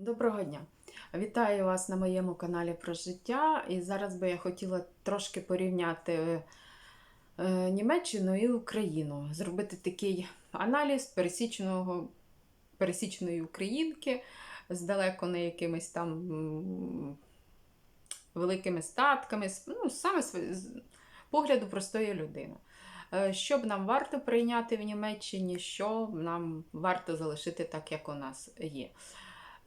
Доброго дня! Вітаю вас на моєму каналі про життя. І зараз би я хотіла трошки порівняти е, Німеччину і Україну, зробити такий аналіз пересічного, пересічної українки з далеко не якимись там великими статками, ну, саме з погляду простої людини. Е, Що б нам варто прийняти в Німеччині, що нам варто залишити так, як у нас є.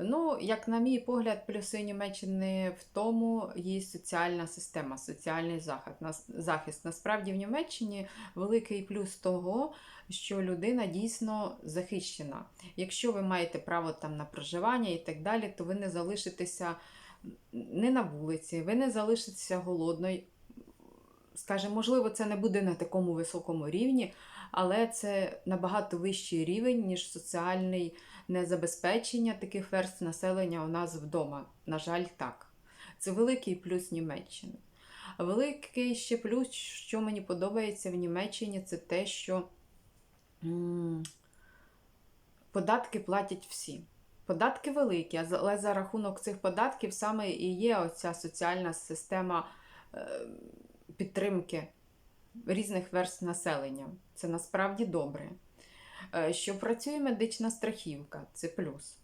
Ну, як на мій погляд, плюси Німеччини в тому є соціальна система, соціальний захист. Захист. Насправді в Німеччині великий плюс того, що людина дійсно захищена. Якщо ви маєте право там на проживання і так далі, то ви не залишитеся не на вулиці, ви не залишитеся голодною. Скажімо, можливо, це не буде на такому високому рівні, але це набагато вищий рівень, ніж соціальний незабезпечення таких верств населення у нас вдома. На жаль, так. Це великий плюс Німеччини. Великий ще плюс, що мені подобається в Німеччині, це те, що податки платять всі. Податки великі, але за рахунок цих податків саме і є оця соціальна система е, підтримки різних верств населення. Це насправді добре. Е, Що працює медична страхівка, це плюс.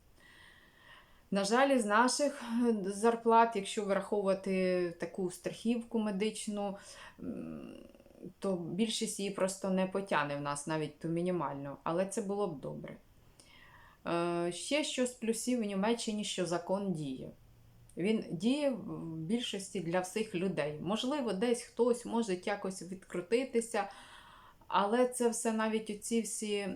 На жаль, із наших е, зарплат, якщо враховувати таку страхівку медичну, то більшість її просто не потягне в нас навіть ту мінімальну, але це було б добре. Е, Ще що з плюсів в Німеччині, що закон діє. Він діє в більшості для всіх людей. Можливо, десь хтось може якось відкрутитися, але це все навіть оці всі,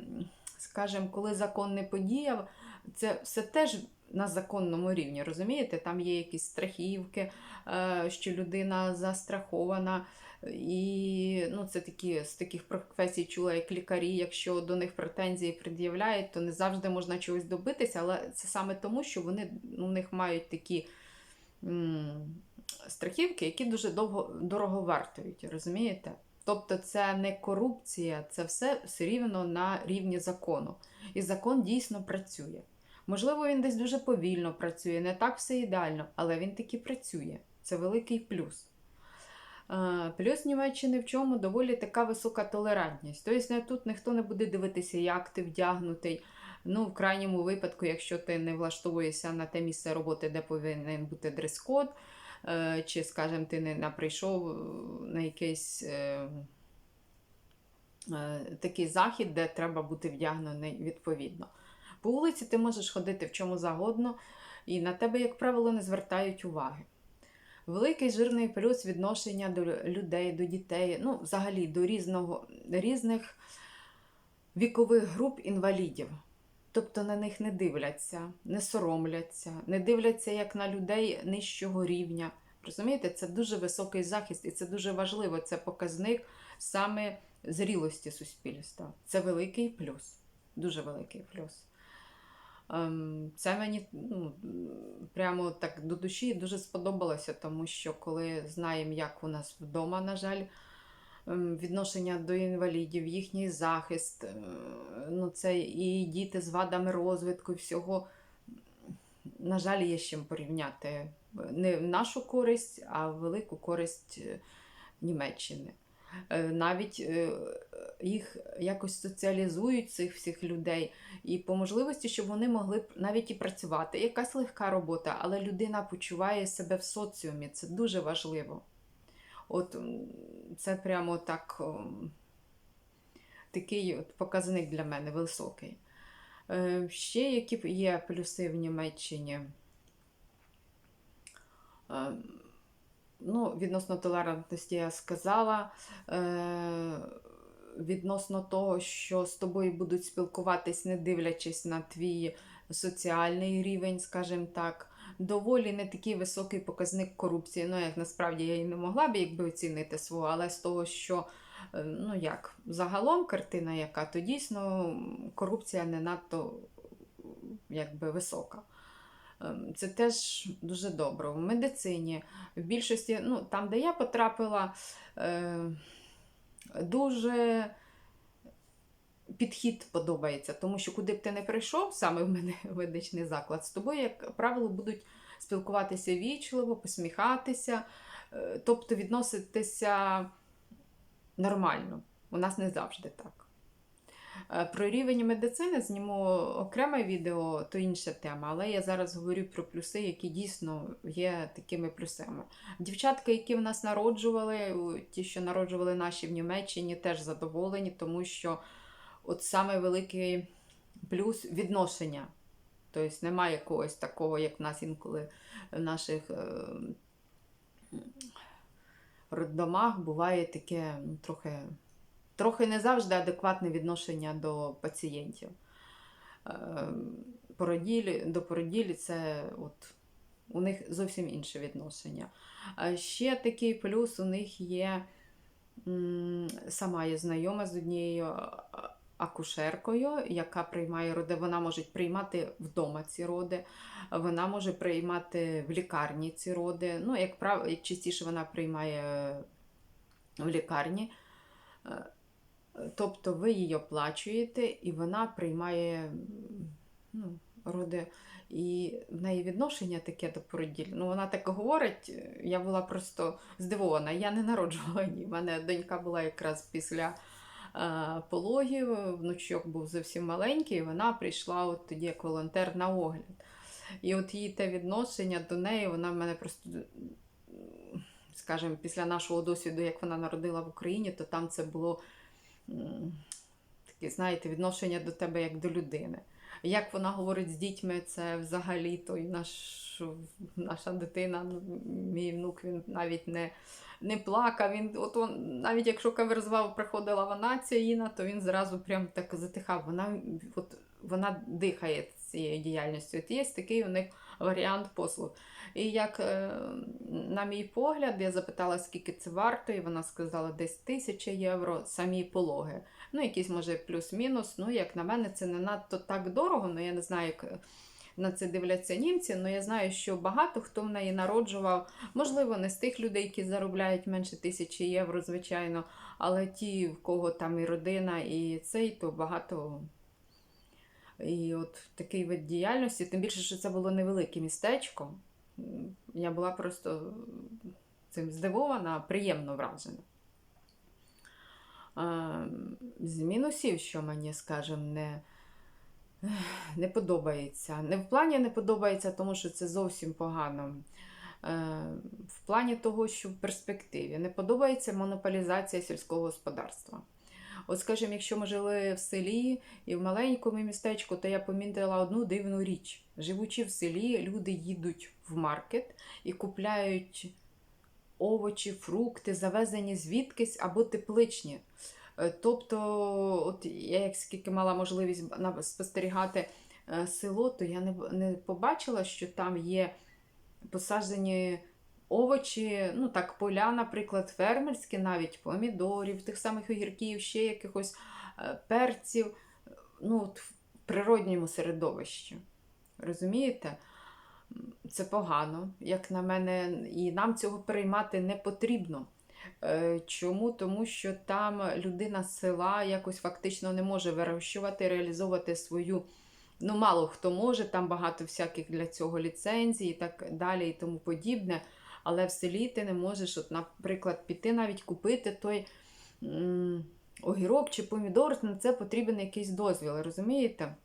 скажімо, коли закон не подіяв, це все теж на законному рівні. Розумієте? Там є якісь страхівки, е, що людина застрахована. І ну, це такі з таких професій чула, як лікарі. Якщо до них претензії пред'являють, то не завжди можна чогось добитися, але це саме тому, що вони у них мають такі страхівки, які дуже довго дорого вартують, розумієте? Тобто це не корупція, це все все рівно на рівні закону. І закон дійсно працює. Можливо, він десь дуже повільно працює, не так все ідеально, але він таки працює. Це великий плюс. Е, Плюс Німеччини в чому доволі така висока толерантність. Тобто тут ніхто не буде дивитися, як ти вдягнутий. Ну, в крайньому випадку, якщо ти не влаштовуєшся на те місце роботи, де повинен бути дрес-код, е, чи, скажімо, ти не прийшов е, на якийсь е, такий захід, де треба бути вдягнений відповідно. По вулиці ти можеш ходити в чому загодно, і на тебе, як правило, не звертають уваги. Великий жирний плюс відношення до людей, до дітей, ну, взагалі до різного, різних вікових груп інвалідів. Тобто на них не дивляться, не соромляться, не дивляться як на людей нижчого рівня. Розумієте, це дуже високий захист, і це дуже важливо. Це показник саме зрілості суспільства. Це великий плюс, дуже великий плюс. Ем, Це мені ну, прямо так до душі дуже сподобалося, тому що коли знаємо, як у нас вдома, на жаль, відношення до інвалідів, їхній захист, е, ну це і діти з вадами розвитку, всього, на жаль, є з чим порівняти. Не в нашу користь, а в велику користь е, Німеччини. Е, Навіть їх якось соціалізують цих всіх людей, і по можливості, щоб вони могли навіть і працювати. Якась легка робота, але людина почуває себе в соціумі. Це дуже важливо. От це прямо так такий от показник для мене високий. Е, Ще які є плюси в Німеччині? Е, Ну, відносно толерантності я сказала. Е, відносно того, що з тобою будуть спілкуватись, не дивлячись на твій соціальний рівень, скажімо так. Доволі не такий високий показник корупції. Ну, як насправді я і не могла б якби оцінити свого, але з того, що е, ну як, загалом картина яка, то дійсно корупція не надто якби, висока. Ем, Це теж дуже добре. В медицині, в більшості, ну, там, де я потрапила, е, дуже підхід подобається, тому що куди б ти не прийшов, саме в мене медичний заклад, з тобою, як правило, будуть спілкуватися вічливо, посміхатися, е, тобто відноситися нормально. У нас не завжди так. Е, Про рівень медицини зніму окреме відео, то інша тема, але я зараз говорю про плюси, які дійсно є такими плюсами. Дівчатка, які в нас народжували, ті, що народжували наші в Німеччині, теж задоволені, тому що от саме великий плюс відношення. Тобто немає якогось такого, як в нас інколи в наших е, роддомах буває таке ну, трохи, трохи не завжди адекватне відношення до пацієнтів. Е, породілі, до породілі це от, у них зовсім інше відношення. А ще такий плюс у них є сама є знайома з однією акушеркою, яка приймає роди. Вона може приймати вдома ці роди, вона може приймати в лікарні ці роди. Ну, як правило, як частіше вона приймає в лікарні. Е, Тобто ви її оплачуєте, і вона приймає ну, роди. І в неї відношення таке до породіль. Ну, вона так говорить, я була просто здивована. Я не народжувала ні. У мене донька була якраз після пологів, внучок був зовсім маленький, і вона прийшла от тоді як волонтер на огляд. І от її те відношення до неї, вона в мене просто, скажімо, після нашого досвіду, як вона народила в Україні, то там це було таке, знаєте, відношення до тебе як до людини. Як вона говорить з дітьми, це взагалі той наш, наша дитина, ну, мій внук, він навіть не, не плакав. Він, от он, навіть якщо каверзвав, приходила вона ця то він зразу прям так затихав. Вона, от, вона дихає цією діяльністю. От є такий у них варіант послуг. І як, е, на мій погляд, я запитала, скільки це варто, і вона сказала, десь тисяча євро самі пологи. Ну, якийсь, може, плюс-мінус. Ну, як на мене, це не надто так дорого, ну я не знаю, як на це дивляться німці, але я знаю, що багато хто в неї народжував, можливо, не з тих людей, які заробляють менше тисячі євро, звичайно, але ті, в кого там і родина, і цей, то багато. І от такий вид діяльності, тим більше, що це було невелике містечко. Я була просто цим здивована, приємно вражена. З мінусів, що мені, скажімо, не, не подобається. Не в плані не подобається, тому що це зовсім погано. Е, В плані того, що в перспективі не подобається монополізація сільського господарства. От, скажімо, якщо ми жили в селі і в маленькому містечку, то я помітила одну дивну річ. Живучи в селі, люди їдуть в маркет і купляють овочі, фрукти, завезені звідкись або тепличні. Е, Тобто, от я як скільки мала можливість спостерігати е, село, то я не, не побачила, що там є посаджені овочі, ну так, поля, наприклад, фермерські, навіть помідорів, тих самих огірків, ще якихось е, перців, ну, от в природньому середовищі. Розумієте? Це погано, як на мене, і нам цього переймати не потрібно. Е, Чому? Тому що там людина з села якось фактично не може вирощувати, реалізовувати свою. Ну, мало хто може, там багато всяких для цього ліцензій і так далі, і тому подібне. Але в селі ти не можеш, от, наприклад, піти навіть купити той м, огірок чи помідор, на це потрібен якийсь дозвіл, розумієте?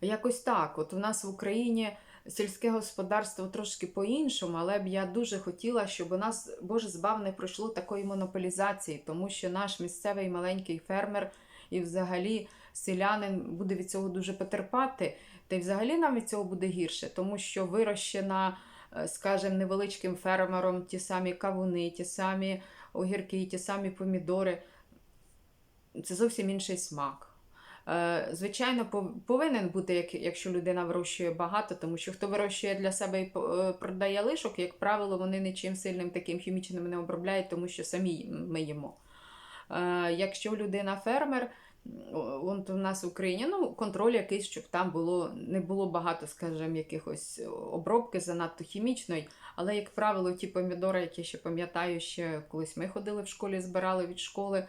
Якось так. От у нас в Україні сільське господарство трошки по-іншому, але б я дуже хотіла, щоб у нас, Боже збав, не пройшло такої монополізації, тому що наш місцевий маленький фермер і взагалі селянин буде від цього дуже потерпати. Та й взагалі нам від цього буде гірше, тому що вирощена, скажімо, невеличким фермером ті самі кавуни, ті самі огірки, ті самі помідори. Це зовсім інший смак. Е, Звичайно, повинен бути, якщо людина вирощує багато, тому що хто вирощує для себе і е, продає лишок, як правило, вони нічим сильним таким хімічним не обробляють, тому що самі ми їмо. Е, Якщо людина фермер, от у нас в Україні ну, контроль якийсь, щоб там було, не було багато, скажімо, якихось обробки занадто хімічної. Але, як правило, ті помідори, які ще пам'ятаю, ще колись ми ходили в школі, збирали від школи.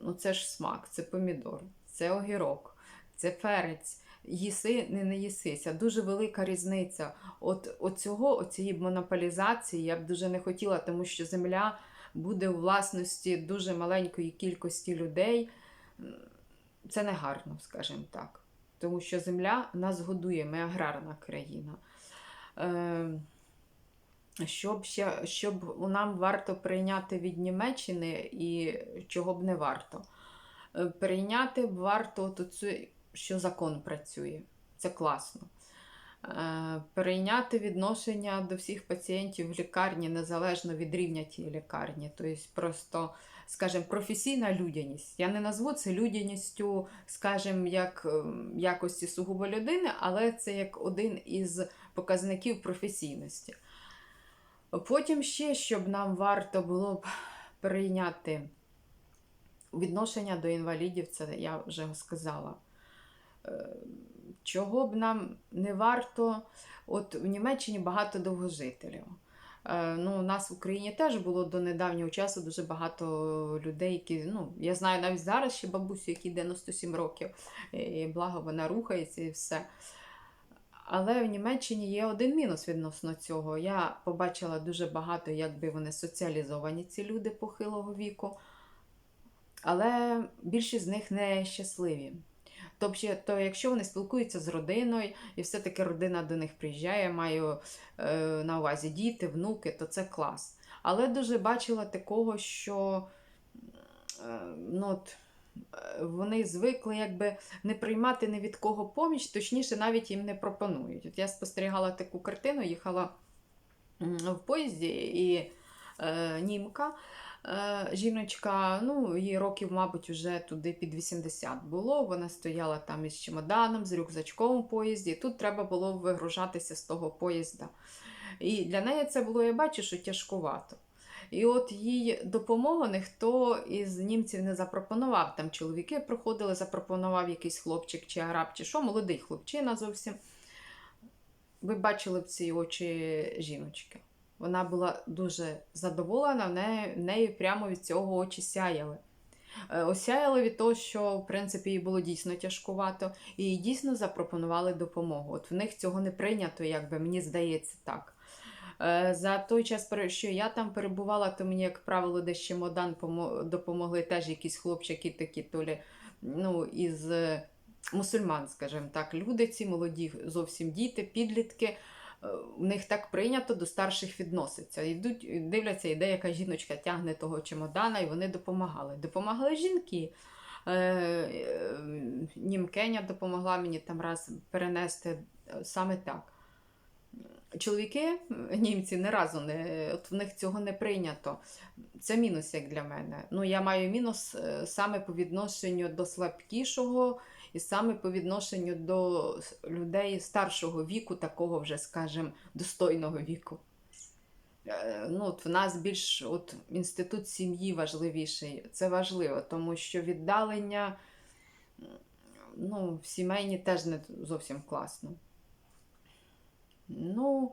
Ну це ж смак, це помідор, це огірок, це перець. Їси, не не їсися. Дуже велика різниця. От, от цього, оцієї монополізації я б дуже не хотіла, тому що земля буде у власності дуже маленької кількості людей. Це не гарно, скажімо так. Тому що земля нас годує, ми аграрна країна. Е, щоб, щоб нам варто прийняти від Німеччини і чого б не варто. Е, Прийняти б варто цю, що закон працює. Це класно. Е, Перейняти відношення до всіх пацієнтів в лікарні незалежно від рівня тієї лікарні. Тобто просто, скажімо, професійна людяність. Я не назву це людяністю, скажімо, як ем, якості сугубо людини, але це як один із показників професійності. Потім ще, щоб нам варто було б прийняти відношення до інвалідів, це я вже сказала. Е, Чого б нам не варто, от в Німеччині багато довгожителів. Е, Ну, у нас в Україні теж було до недавнього часу дуже багато людей, які, ну, я знаю навіть зараз ще бабусю, якій 97 років, і благо вона рухається і все. Але в Німеччині є один мінус відносно цього. Я побачила дуже багато, якби вони соціалізовані, ці люди похилого віку, але більшість з них не щасливі. Тобто, то якщо вони спілкуються з родиною, і все-таки родина до них приїжджає, маю е, на увазі діти, внуки, то це клас. Але дуже бачила такого, що е, ну, от, е, вони звикли якби не приймати ні від кого поміч, точніше, навіть їм не пропонують. От я спостерігала таку картину, їхала в поїзді, і е, німка. Е, Жіночка, ну, їй років, мабуть, вже туди під 80 було. Вона стояла там із чемоданом, з рюкзачком у поїзді. Тут треба було вигружатися з того поїзда. І для неї це було, я бачу, що тяжкувато. І от їй допомогу ніхто із німців не запропонував. Там чоловіки приходили, запропонував якийсь хлопчик чи араб, чи що, молодий хлопчина зовсім. Ви бачили б ці очі жіночки. Вона була дуже задоволена, в неї, в неї прямо від цього очі сяяли. Е, Осяяли від того, що в принципі їй було дійсно тяжкувато, і їй дійсно запропонували допомогу. От в них цього не прийнято, якби мені здається так. Е, За той час, що я там перебувала, то мені, як правило, десь чемодан помо- допомогли теж якісь хлопчики такі, то лі, ну, із е, мусульман, скажімо так, люди ці молоді, зовсім діти, підлітки. В них так прийнято до старших відноситься. Йдуть, дивляться, іде, яка жіночка тягне того чемодана, і вони допомагали. Допомагали жінки. Е, е, Німкеня допомогла мені там раз перенести е, саме так. Чоловіки, німці, ні разу не от в них цього не прийнято. Це мінус як для мене. Ну, я маю мінус саме по відношенню до слабкішого і саме по відношенню до людей старшого віку, такого вже, скажімо, достойного віку. Е, Ну, от в нас більш от, інститут сім'ї важливіший. Це важливо, тому що віддалення ну, в сімейні теж не зовсім класно. Ну,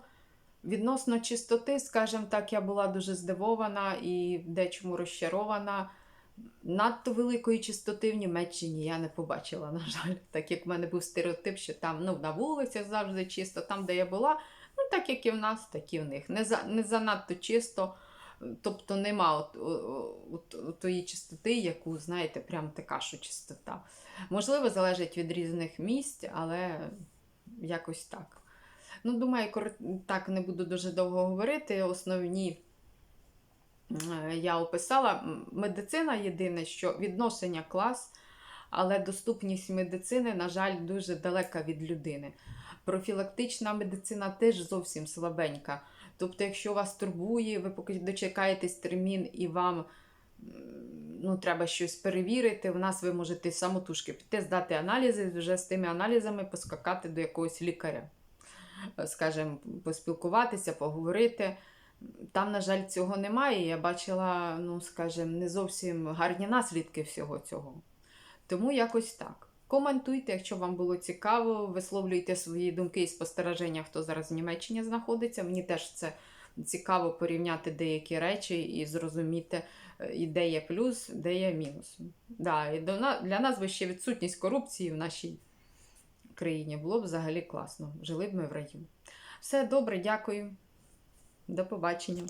відносно чистоти, скажімо так, я була дуже здивована і дечому розчарована. Надто великої чистоти в Німеччині я не побачила, на жаль. Так як в мене був стереотип, що там ну, на вулицях завжди чисто, там, де я була, ну так як і в нас, так і в них. Не, за, не занадто чисто, тобто нема от, от, от, тої чистоти, яку, знаєте, прям така, що чистота. Можливо, залежить від різних місць, але якось так. Ну, думаю, так не буду дуже довго говорити. Основні я описала. Медицина єдине, що відношення клас, але доступність медицини, на жаль, дуже далека від людини. Профілактична медицина теж зовсім слабенька. Тобто, якщо вас турбує, ви поки дочекаєтесь термін і вам ну, треба щось перевірити, в нас ви можете самотужки піти, здати аналізи, вже з тими аналізами поскакати до якогось лікаря скажімо, поспілкуватися, поговорити. Там, на жаль, цього немає. Я бачила, ну, скажімо, не зовсім гарні наслідки всього цього. Тому якось так. Коментуйте, якщо вам було цікаво, висловлюйте свої думки і спостереження, хто зараз в Німеччині знаходиться. Мені теж це цікаво порівняти деякі речі і зрозуміти, е, і де є плюс, де є мінус. Да, і для нас би ще відсутність корупції в нашій країні було б взагалі класно. Жили б ми в раю. Все добре, дякую. До побачення.